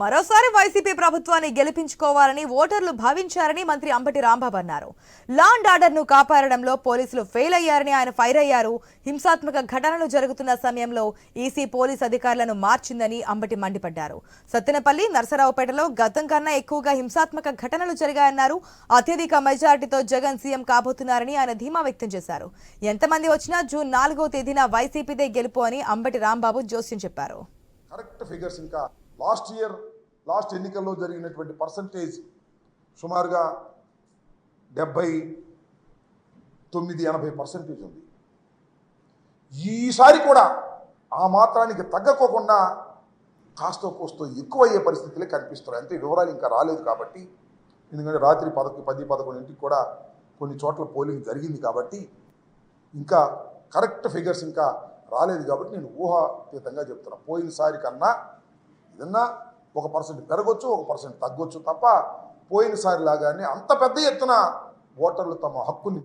మరోసారి వైసీపీ ప్రభుత్వాన్ని గెలిపించుకోవాలని ఓటర్లు భావించారని మంత్రి అంబటి రాంబాబు అన్నారు. లాండ్ ఆర్డర్ను కాపాడడంలో పోలీసులు ఫెయిల్ అయ్యారని ఆయన ఫైర్ అయ్యారు. హింసాత్మక ఘటనలు జరుగుతున్న సమయంలో ఈసీ పోలీస్ అధికారులను మార్చిందని అంబటి మండిపడ్డారు. సత్తెనపల్లి నరసరావుపేటలో గతం కన్నా ఎక్కువగా హింసాత్మక ఘటనలు జరిగాయన్నారు. అత్యధిక మెజారిటీతో జగన్ సీఎం కాబోతున్నారని ఆయన ధీమా వ్యక్తం చేశారు. ఎంతమంది వచ్చినా జూన్ నాలుగో తేదీన వైసీపీదే గెలుపు అని అంబటి రాంబాబు జోస్యం చెప్పారు. కరెక్ట్ ఫిగర్స్ ఇంకా లాస్ట్ ఇయర్ లాస్ట్ ఎన్నికల్లో జరిగినటువంటి పర్సంటేజ్ సుమారుగా డెబ్బై తొమ్మిది ఎనభై పర్సెంటేజ్ ఉంది. ఈసారి కూడా ఆ మాత్రానికి తగ్గకోకుండా కాస్తో కోస్తో ఎక్కువ అయ్యే పరిస్థితులే కనిపిస్తున్నాయి. అంటే వివరాలు ఇంకా రాలేదు కాబట్టి ఎందుకంటే రాత్రి పదకొ పది పదకొండింటికి కూడా కొన్ని చోట్ల పోలింగ్ జరిగింది కాబట్టి ఇంకా కరెక్ట్ ఫిగర్స్ ఇంకా రాలేదు కాబట్టి నేను ఊహాతీతంగా చెప్తున్నా. పోయినసారి కన్నా నిన్న ఒక పర్సెంట్ పెరగొచ్చు ఒక పర్సెంట్ తగ్గొచ్చు తప్ప పోయినసారి లాగానే అంత పెద్ద ఎత్తున ఓటర్లు తమ హక్కుని